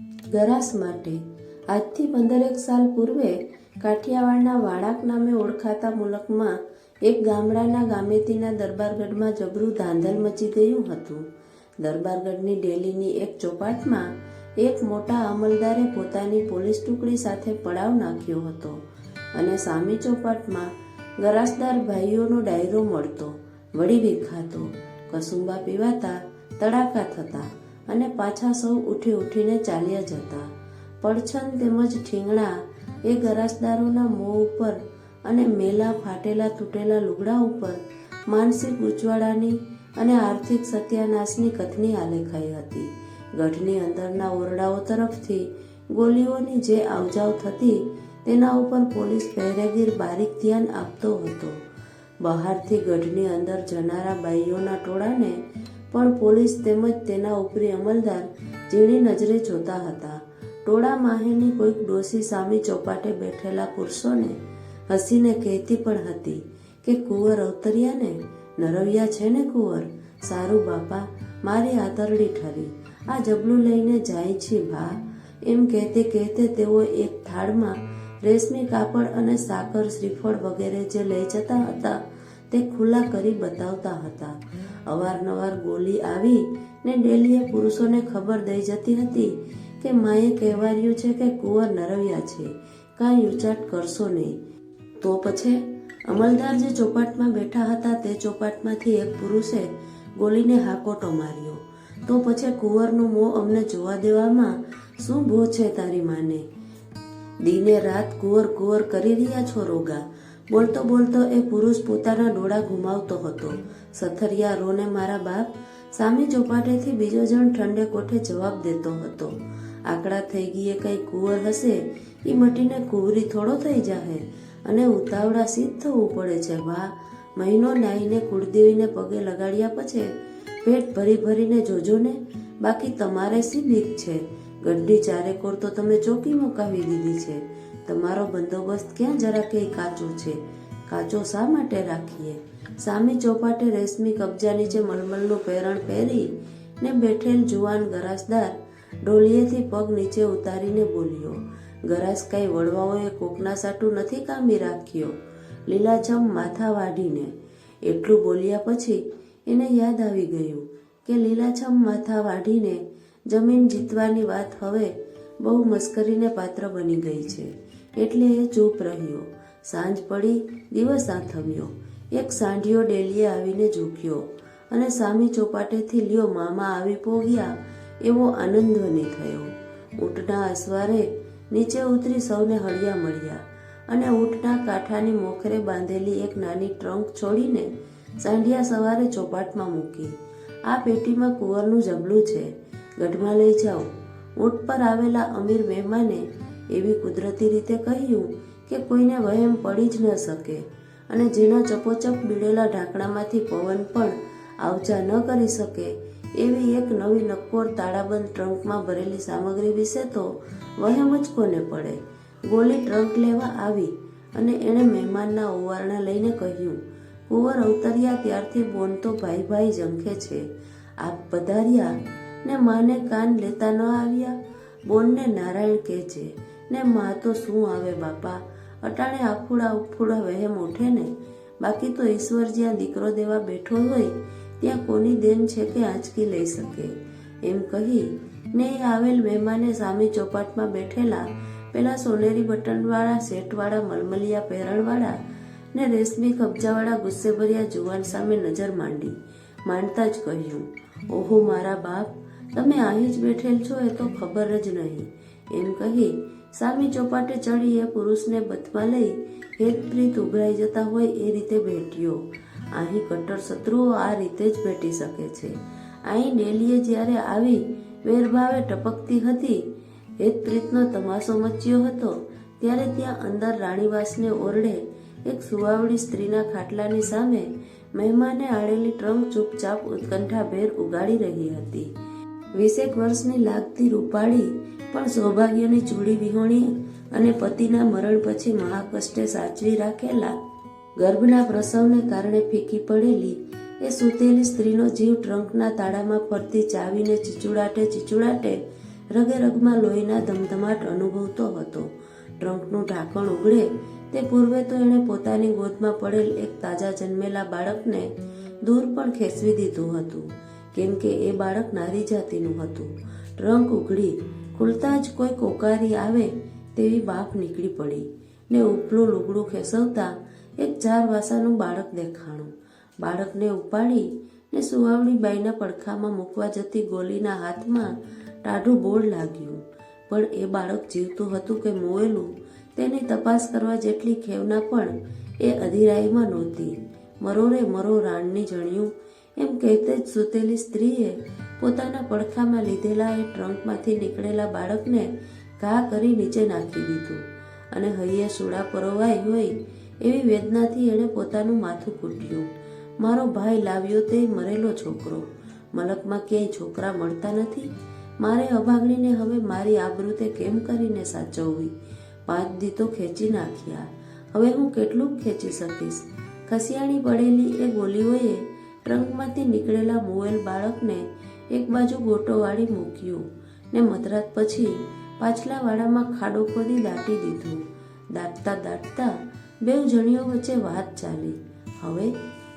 ગરાસ માટે આજથી પંદરેક સાલ પૂર્વે કાઠિયાવાડના વાળાક નામે ઓળખાતા મુલકમાં એક ગામડાના ગામેતીના દરબારગઢમાં જબરું ધાંધલ મચી ગયું હતું. દરબારગઢની ડેલીની એક ચોપાટમાં એક મોટા અમલદારે પોતાની પોલીસ ટુકડી સાથે પડાવ નાખ્યો હતો અને સામી ચોપાટમાં ગરાસદાર ભાઈઓનો ડાયરો મળતો, વળી વિખાતો, કસુંબા પીવાતા, તડાકા થતા. અને પાછા સૌ ઉઠી ઉઠીને ચાલ્યા જતા. પડછન તેમજ ઠીંગણા એ ગરાસદારોના મોં ઉપર અને મેલા ફાટેલા તૂટેલા લુગડા ઉપર માનસિક ઉજવાળાની અને આર્થિક સત્યાનાશની કથની આલેખાઈ હતી. ગઢની અંદરના ઓરડાઓ તરફથી ગોલીઓની જે આવજાવ થતી તેના ઉપર પોલીસ પહેરેગીર બારીક ધ્યાન આપતો હતો. બહારથી ગઢની અંદર જનારા બાઈઓના ટોળાને પણ પોલીસ તેમજ તેના ઉપરી અમલદાર ઝીણી નજરે જોતા હતા. ટોળા માહેની કોઈક ડોસી સામી ચોપાટે બેઠેલા પુરુષોને હસીને કહેતી પણ હતી કે, કુંવર અવતર્યા ને નરવિયા છે ને કુંવર? સારું બાપા, મારી આતરડી ઠરી. આ જબલું લઈને જાય છે ભા. એમ કહેતે કહેતે તેઓ એક થાળમાં રેશમી કાપડ અને સાકર શ્રીફળ વગેરે જે લઈ જતા હતા તે ખુલ્લા કરી બતાવતા હતા. અવારનવાર ગોલી આવી ને ડેલીએ પુરુષોને ખબર દઈ જતી હતી કે માએ કહેવાર્યું છે કે કુંવર નરવ્યા છે, કાંઈ ઉચાટ કરશો નહીં. તો પછી અમલદાર જે ચોપાટમાં બેઠા હતા તે ચોપાટમાંથી એક પુરુષે ગોલીને હાકોટો માર્યો. તો પછી કુંવરનું મોં અમને જોવા દેવામાં શું ભો છે તારી માને? દિને રાત કુંવર કુંવર કરી રહ્યા છો રોગા. બોલતો બોલતો એ પુરુષ પોતાના ડોળા ઘુમાવતો હતો. સથરિયા રોને મારા બાપ સામી ચોપાટેથી બીજો જણ ઠંડે કોઠે જવાબ દેતો હતો. આકડા થઈ ગઈએ કઈ કુંવર હશે એ મટીને કુંવરી થોડો થઈ જાહે અને ઉતાવળા સિદ્ધ થવું પડે છે વાહ મહિનો નાહીને કુળદેવીને પગે લગાડ્યા પછી પેટ ભરી ભરીને જોજો ને, બાકી તમારે સી બીક છે. ગઢની ચારેકોર તો તમે ચોકી મુકાવી દીધી છે. તમારો બંદોબસ્ત ક્યાં જરા કે કાચો છે? કાચો શા માટે રાખીએ? સામી ચોપાટે રેશમી કબજા નીચે મલમલનું પહેરણ પહેરી ને બેઠેલ જુવાન ગરાસદાર ડોલીએથી પગ નીચે ઉતારીને બોલ્યો, ગરાસ કઈ વડવાઓએ કોકના સાટું નથી કામી રાખ્યો? લીલાછમ માથા વાઢીને. એટલું બોલ્યા પછી એને યાદ આવી ગયું કે લીલાછમ માથા વાઢીને જમીન જીતવાની વાત હવે બહુ મસ્કરીને પાત્ર બની ગઈ છે. એટલે એ ચૂપ રહ્યો. સાંજ પડી, દિવસ આથમ્યો. એક સાંઢિયો ડેલીએ આવીને ઝૂક્યો અને સામી ચોપાટેથી લ્યો મામા આવી પોગ્યા એવો આનંદવની થયો. ઊંટના અસવારે નીચે ઉતરી સૌને હળિયા મળ્યા અને ઊંટના કાંઠાની મોખરે બાંધેલી એક નાની ટ્રંક છોડીને સાંઢિયા સવારે ચોપાટમાં મૂકી. આ પેટીમાં કુંવરનું જબલું છે. ગઢમાં લઈ જાઓ. ઊંટ પર આવેલા અમીર મહેમાને એવી કુદરતી રીતે કહ્યું કે કોઈને વહેમ પડી જ ન શકે. અને જેના ચપોચપ બીડેલા ઢાંકણામાંથી પવન પણ આવજા ન કરી શકે, એવી એક નવી નક્કોર તાળાબંધ ટ્રંકમાં ભરેલી સામગ્રી વિશે તો વહેમ જ કોને પડે. ગોલી ટ્રંક લેવા આવી અને એણે મહેમાનના ઓવારણા લઈને કહ્યું, કુંવર અવતર્યા ત્યારથી બોન તો ભાઈ ભાઈ ઝંખે છે. આપ પધાર્યા ને માને કાન લેતા ન આવ્યા? બોનને નારાયણ કહે છે, ને માં તો શું આવે બાપા? અટાણે આફુડા ઉફુડા વહેમ ઉઠે ને? બાકી તો ઈશ્વર જ્યાં દીકરો દેવા બેઠો હોય, ત્યાં કોની દેન છે કે આંચકી લઈ શકે? એમ કહી ને એ આવેલ મહેમાને સામે ચોપાટમાં બેઠેલા પેલા સોનેરી બટનવાળા સેટવાળા મલમલિયા પહેરણવાળા ને રેશમી કબજાવાળા ગુસ્સેભર્યા જુવાન સામે નજર માંડી. માંડતા જ કહ્યું, ઓહો મારા બાપ, તમે અહીં જ બેઠેલ છો એ તો ખબર જ નહીં. એમ કહી સામી ચોપાટે ચડી એ પુરુષને બથમાં લઈ, હેતપ્રીત ઉભરાઈ જતા હોય એ રીતે ભેટ્યો અહીં કટ્ટર શત્રુઓ આ રીતે જ ભેટી શકે છે. અહીં ડેલીએ જ્યારે આવી, વેરભાવે ટપકતી હતી, હેતપ્રીતનો તમાશો મચ્યો હતો, ત્યારે ત્યાં અંદર રાણીવાસને ઓરડે એક સુવાવડી સ્ત્રીના ખાટલાની સામે મહેમાને આડેલી ટ્રંક ચૂપચાપ ઉત્કંઠાભેર ઉગાડી રહી હતી. વીસેક વર્ષની લાગતી રૂપાળી પણ સૌભાગ્યની ચૂડી વિહોણી અને પતિના મરણ પછી મહાકષ્ટે સાચવી રાખેલા ગર્ભના પ્રસવને કારણે ફીકી પડેલી એ સૂતેલી સ્ત્રીનો જીવ ટ્રંકના તાળામાં ફરતી ચાવીને ચીચુડાટે ચીચુડાટે રગે રગમાં લોહીના ધમધમાટ અનુભવતો હતો. ટ્રંકનું ઢાંકણ ઉઘડે તે પૂર્વે તો એણે પોતાની ગોદમાં પડેલ એક તાજા જન્મેલા બાળકને દૂર પણ ખેંચવી દીધું હતું. કેમ કે એ બાળક નારી જાતિનું હતું. ટ્રંક ઉઘડી, ખુલતા જ કોઈ કોકારી આવે તેવી બાપ નીકળી પડી ને ઉપલું લુગડું ખેસવતા એક ચાર વાસાનું બાળક દેખાણું. બાળકને ઉપાડી ને સુવાવડી બાઈના પડખામાં મૂકવા જતી ગોલીના હાથમાં ટાઢું બોળ લાગ્યું. પણ એ બાળક જીવતું હતું કે મોયેલું, તેની તપાસ કરવા જેટલી ખેવના પણ એ અધિરાઈમાં નહોતી. મરોરે મરો રાણની જણ્યું એમ કહેતે જ સૂતેલી સ્ત્રીએ પોતાના પડખામાં લીધેલા એ ટ્રંકમાંથી નીકળેલા બાળકને ઘા કરી નીચે નાખી દીધું અને હૈયે સુડા પરોવાઈ હોય એવી વેદનાથી એણે પોતાનું માથું કૂટ્યું મારો ભાઈ લાવ્યો તે મરેલો છોકરો. મલકમાં ક્યાંય છોકરા મળતા નથી. મારે અભાગણીને હવે મારી આબરૂ કેમ કરીને સાચવવી? પાંચ દી ખેંચી નાખ્યા. હવે હું કેટલું ખેંચી શકીશ? ખસિયાણી પડેલી એ ગોલીઓએ ટ્રંકમાંથી નીકળેલા મોયેલ બાળકને એક બાજુ ગોટો વાળી મૂક્યું ને મધરાત પછી પાછલા વાડામાં ખાડો ખોદી દાટી દીધું. દાટતા દાટતા બે જણીઓ વચ્ચે વાત ચાલી. હવે?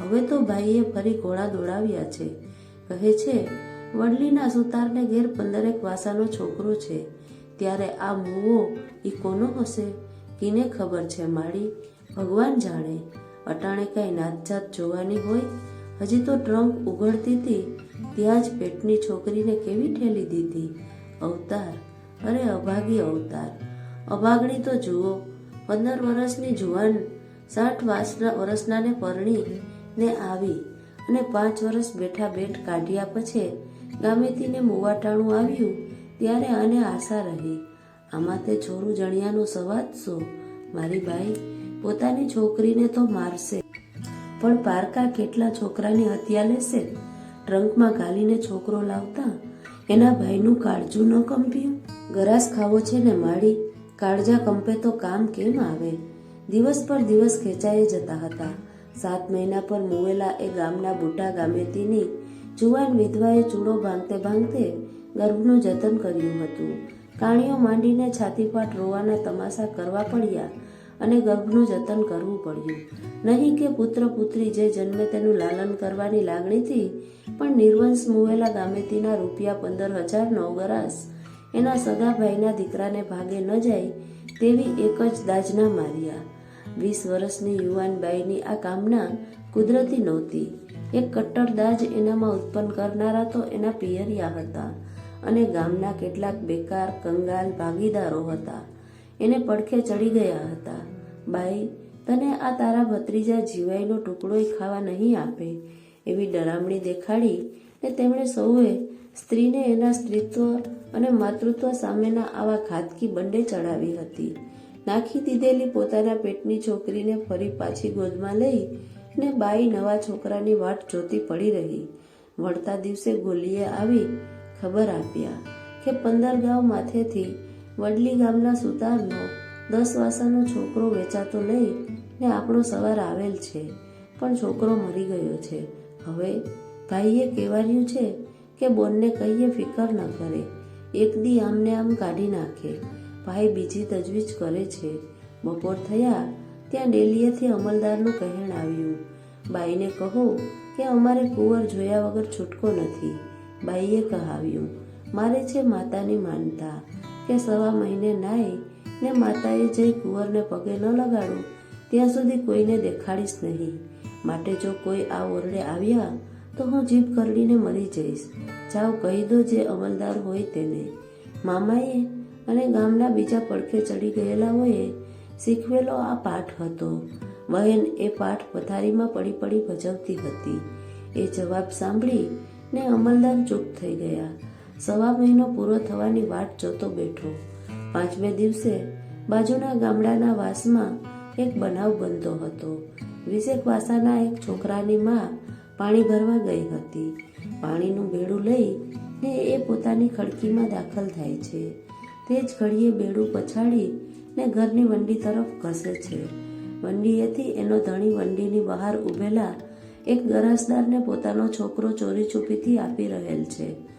હવે તો ભાઈએ ફરી ઘોડા દોડાવ્યા છે. કહે છે, વડલીના સુતારને ઘેર પંદરેક વાસાનો છોકરો છે. ત્યારે આ મૂવો એ કોનો હશે? કિને ખબર છે માળી ભગવાન જાણે. અટાણે કાંઈ નાતજાત જોવાની હોય હજી તો ટ્રંક ઉઘડતી હતી, ત્યાં જ પેટની છોકરીને કેવી ઠેલી દીધી? અવતાર, અરે અભાગી અવતાર. અભાગણી તો જુઓ, પંદર વર્ષની જુવાન, સાઠ વાસના વર્ષનાને પરણી ને આવી અને પાંચ વર્ષ બેઠા બેઠ કાઢ્યા પછી ગામેથીને મુવાટાણું આવ્યું, ત્યારે આને આશા રહી. આમાં તે છોરું જણિયાનો સવાદ શું? મારી બાઈ પોતાની છોકરીને તો મારશે. પણ પારકા કેટલા છોકરાની હત્યા લેશે? ટ્રંકમાં ગાલીને છોકરો લાવતા? એના ભાઈનું કાળજું ન કંપ્યું? ગરાસ ખાવો છે ને માળી? કાળજા કંપે તો કામ કેમ આવે? દિવસ પર દિવસ ખેંચાઈ જતા હતા. સાત મહિના પર મુવેલા એ ગામના બુટા ગામેતીની જુવાન વિધવાએ ચૂડો ભાંગતે ભાંગતે ગર્ભનું જતન કર્યું હતું. કાણીઓ માંડીને છાતીપાટ રોવાના તમાશા કરવા પડ્યા. અને ગર્ભનું જતન કરવું પડ્યું. નહીં કે પુત્ર પુત્રી જે જન્મે તેનું લાલન કરવાની લાગણીથી પણ નિર્વંશ મુવેલા ગામેતીના રૂપિયા પંદર હજાર નવ ગરાસ એના સગા ભાઈના દીકરાને ભાગે ન જાય તેવી એક જ દાજના માર્યા. વીસ વર્ષની યુવાન બાઈની આ કામના કુદરતી નહોતી. એક કટ્ટર દાજ એનામાં ઉત્પન્ન કરનારા તો એના પિયરિયા હતા અને ગામના કેટલાક બેકાર, કંગાલ ભાગીદારો હતા. એને પડખે ચડી ગયા હતા. બાઈ, તને આ તારા ભત્રીજા જીવાઈનો ટુકડોય ખાવા નહીં આપે. એવી ડરામણી દેખાડી ને તેમણે સૌએ સ્ત્રીને એના સ્ત્રીત્વ અને માતૃત્વ સામેના આવા ઘાતકી બંડે ચડાવી હતી. નાખી દીધેલી પોતાના પેટની છોકરીને ફરી પાછી ગોદમાં લઈ ને બાઈ નવા છોકરાની વાટ જોતી પડી રહી. વળતા દિવસે ગોલીએ આવી ખબર આપ્યા કે પંદર ગાંવ માથેથી વડલી ગામના સુતારનો દસ વાસાનો છોકરો વેચાતો લઈ ને આપણો સવાર આવેલ છે. પણ છોકરો મરી ગયો છે. હવે ભાઈએ કહેવાયું છે કે બોનને કહીએ ફિકર ન કરે. એક દી આમને આમ કાઢી નાખે. ભાઈ બીજી તજવીજ કરે છે. બપોર થયા ત્યાં ડેલીએથી અમલદારનું કહેણ આવ્યું. બાઈને કહો કે અમારે કુંવર જોયા વગર છૂટકો નથી. બાઈએ કહાવ્યું, મારે છે માતાની માનતા. કે સવા મહિને નાહી ને માતાએ જઈ કુંવરને પગે ન લગાડું ત્યાં સુધી કોઈને દેખાડીશ નહીં. માટે જો કોઈ આ ઓરડે આવ્યા, તો હું જીભ કરડીને મરી જઈશ. જાઓ કહી દો જે અમલદાર હોય તેને. મામાએ અને ગામના બીજા પડખે ચડી ગયેલા હોય શીખવેલો આ પાઠ હતો. બહેન એ પાઠ પથારીમાં પડી પડી ભજવતી હતી. એ જવાબ સાંભળી ને અમલદાર ચૂપ થઈ ગયા. સવા મહિનો પૂરો થવાની વાટ જોતો બેઠો. પાંચમે દિવસે બાજુના ગામડાના વાસમાં એક બનાવ બનતો હતો. વિશેક વાસાના એક છોકરાની માં પાણી ભરવા ગઈ હતી. પાણીનું બેડું લઈ ને એ પોતાની ખડકીમાં દાખલ થાય છે. તે જ ઘડીએ બેડું પછાડી ને ઘરની વંડી તરફ ઘસે છે. વંડીએથી એનો ધણી વંડીની બહાર ઊભેલા એક ગરાસદારને પોતાનો છોકરો ચોરી છુપીથી આપી રહેલ છે.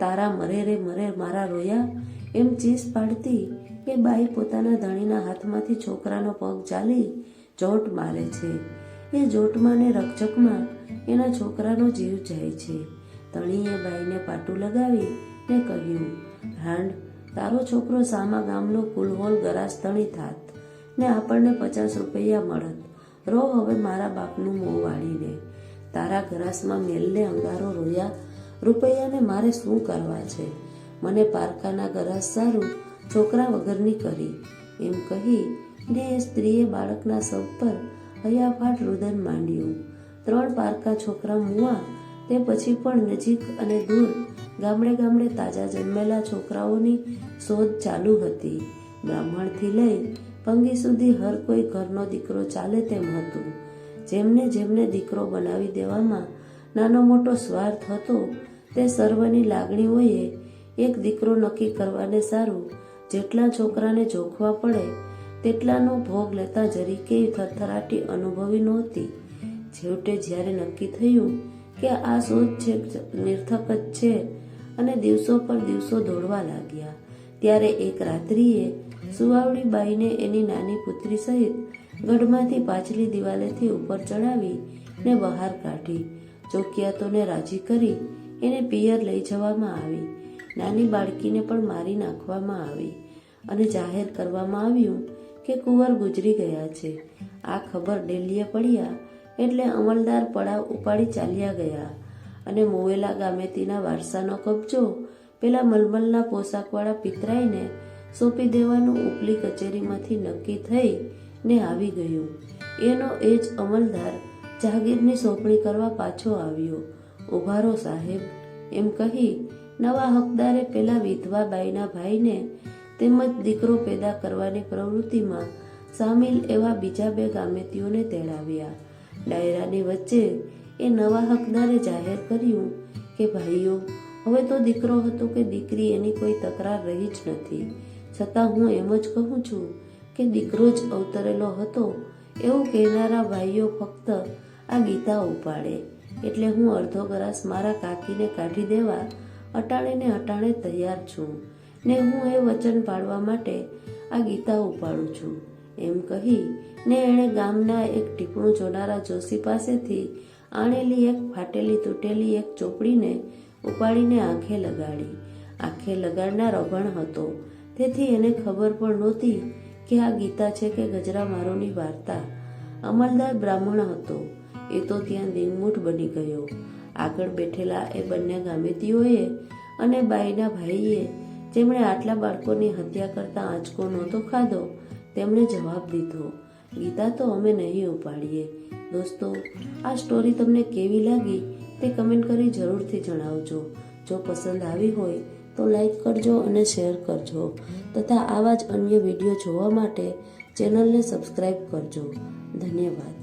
તારા મરે રે, મરે મારા રોયા. એમ ચીસ પાડતી એ બાઈ પોતાના ધણીના હાથમાંથી છોકરાનો પગ ચાલી જોટ મારે છે. એ જોટમાં ને રકઝકમાં એના છોકરાનો જીવ જાય છે. ધણીએ બાઈને પાટું લગાવી ને કહ્યું, રાંડ, તારો છોકરો સામા ગામનો કુલહોલ ગરાસ ધણી થાત ને આપણને પચાસ રૂપિયા મળત. રો હવે મારા બાપનું મોં વાળીને. તારા ગરાસમાં મેલને અંગારો રોયા રૂપિયાને મારે શું કરવા છે? મને પારકાના ગરાસ સારું, છોકરા વગરની કરી. એમ કહી ને એ સ્ત્રીએ બાળકના સૌ પર હયાફાટ રુદન માંડ્યું. ત્રણ પારકા છોકરા મુવા, તે પછી પણ નજીક અને દૂર, ગામડે ગામડે તાજા જન્મેલા છોકરાઓની શોધ ચાલુ હતી. બ્રાહ્મણથી લઈ પંગી સુધી હર કોઈ ઘરનો દીકરો ચાલે તેમ હતું. જેમને જેમને દીકરો બનાવી દેવામાં નાનો મોટો સ્વાર્થ હતો તે સર્વની લાગણીઓએ એક દીકરો નક્કી કરવાને સારું, જેટલા છોકરાને જોખવા પડે, તેટલાનો ભોગ લેતા જરીકે થરથરાટી અનુભવી નહોતી. છેવટે જ્યારે નક્કી થયું કે આ શોધ છે, નિર્થક જ છે અને દિવસો પર દિવસો દોડવા લાગ્યા, ત્યારે એક રાત્રિએ સુવાવડી બાઈને એની નાની પુત્રી સહિત ગઢમાંથી પાછલી દિવાલેથી ઉપર ચડાવી ને બહાર કાઢી. ચોકિયાતોને રાજી કરી એને પિયર લઈ જવામાં આવી. નાની બાળકીને પણ મારી નાખવામાં આવી અને જાહેર કરવામાં આવ્યું કે કુંવર ગુજરી ગયા છે. આ ખબર ડેલીએ પડ્યા એટલે અમલદાર પડાવ ઉપાડી ચાલ્યા ગયા અને મોવેલા ગામેતીના વારસાનો કબજો પેલા મલમલના પોશાકવાળા પિતરાઈને સોંપી દેવાનું ઉપલી કચેરીમાંથી નક્કી થઈ ને આવી ગયું. એનો એ જ અમલદાર જાગીરની સોંપણી કરવા પાછો આવ્યો. ઉભારો સાહેબ. એમ કહી નવા હકદારે પેલા વિધવા બાઈના ભાઈને તેમજ દીકરો પેદા કરવાની પ્રવૃત્તિમાં સામેલ એવા બીજા બે ગામેતીઓને તેડાવ્યા. ડાયરાની વચ્ચે એ નવા હકદારે જાહેર કર્યું કે, ભાઈઓ, હવે તો દીકરો હતો કે દીકરી એની કોઈ તકરાર રહી જ નથી. છતાં હું એમ જ કહું છું કે દીકરો જ અવતરેલો હતો એવું કહેનારા ભાઈઓ ફક્ત આ ગીતા ઉપાડે. એટલે હું અડધો ગ્લાસ મારા કાકીને કાઢી દેવા અટાણે અટાણે તૈયાર છું ને હું એ વચન પાડવા માટે આ ગીતા ઉપાડું છું. એમ કહી ને એણે ગામના એક ટીપણું જોનારા જોશી પાસેથી આણેલી એક, ફાટેલી તૂટેલી એક ચોપડીને ઉપાડીને આંખે લગાડી. આંખે લગાડનાર અભણ હતો. તેથી એને ખબર પણ નહોતી કે આ ગીતા છે કે ગજરા મારોની વાર્તા. અમલદાર બ્રાહ્મણ હતો. એ તો ત્યાં દિનમૂઠ બની ગયો. આગળ બેઠેલા એ બંને ગામેતીઓએ અને બાઈના ભાઈએ, જેમણે આટલા બાળકોની હત્યા કરતા આંચકો નહોતો ખાધો, તેમણે જવાબ દીધો, ગીતા તો અમે નહીં ઉપાડીએ. દોસ્તો, આ સ્ટોરી તમને કેવી લાગી તે કમેન્ટ કરી જરૂરથી જણાવજો. જો પસંદ આવી હોય તો લાઈક કરજો અને શેર કરજો. તથા આવા જ અન્ય વીડિયો જોવા માટે ચેનલને સબસ્ક્રાઈબ કરજો. ધન્યવાદ.